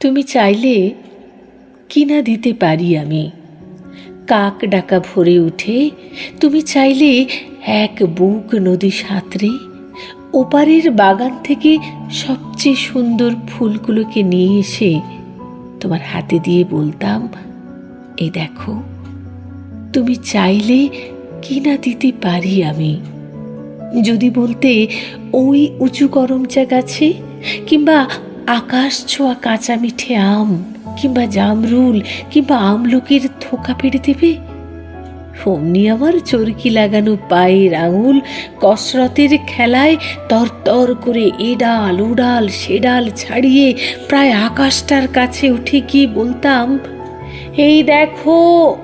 তুমি চাইলে কিনা দিতে পারি আমি? কাক ডাকা ভরে উঠে, তুমি চাইলে এক বুক নদী সাঁতরে, ওপারের বাগান থেকে সবচেয়ে সুন্দর ফুলগুলোকে নিয়ে এসে তোমার হাতে দিয়ে বলতাম এই দেখো, তুমি চাইলে কিনা দিতে পারি আমি? যদি বলতে ওই উঁচু করমচা গাছে কিংবা আকাশ ছোঁয়া কাঁচা মিঠে আম, কিংবা জামরুল, কিংবা আমলকির থোকা পেড়ে দেবে। অমনি আমার চরকি লাগানো পায়ের আঙুল কসরতের খেলায় তরতর করে এডাল ডাল ও ডাল সে ডাল ছাড়িয়ে প্রায় আকাশটার কাছে উঠে গিয়ে বলতাম, এই দেখো,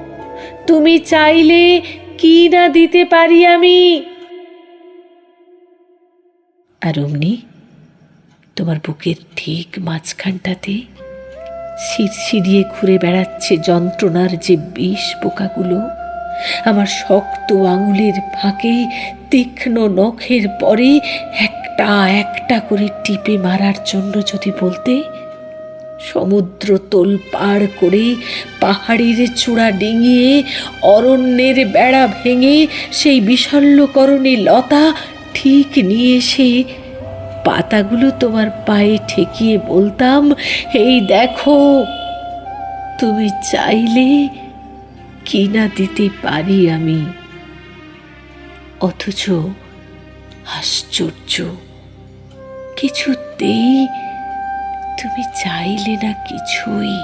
তুমি চাইলে কি না দিতে পারি আমি? আর অমনি তোমার বুকের ঠিক মাঝখানটাতে শিরশিরিয়ে ঘুরে বেড়াচ্ছে যন্ত্রণার যে বিষ পোকাগুলো। আমার শক্ত আঙুলের ফাঁকে তীক্ষ্ণ নখের পরে একটা একটা করে টিপে মারার জন্য যদি বলতে, সমুদ্র তোল পার করে পাহাড়ের চূড়া ডিঙিয়ে অরণ্যের বেড়া ভেঙে সেই বিশল্যকরণী লতা ঠিক নিয়ে এসে পাতাগুলো তোমার পায়ে ঠেকিয়ে বলতাম এই দেখো, তুমি চাইলে কিনা দিতে পারি আমি। অথচ আশ্চর্য, কিছুতেই তুমি চাইলে না কিছুই।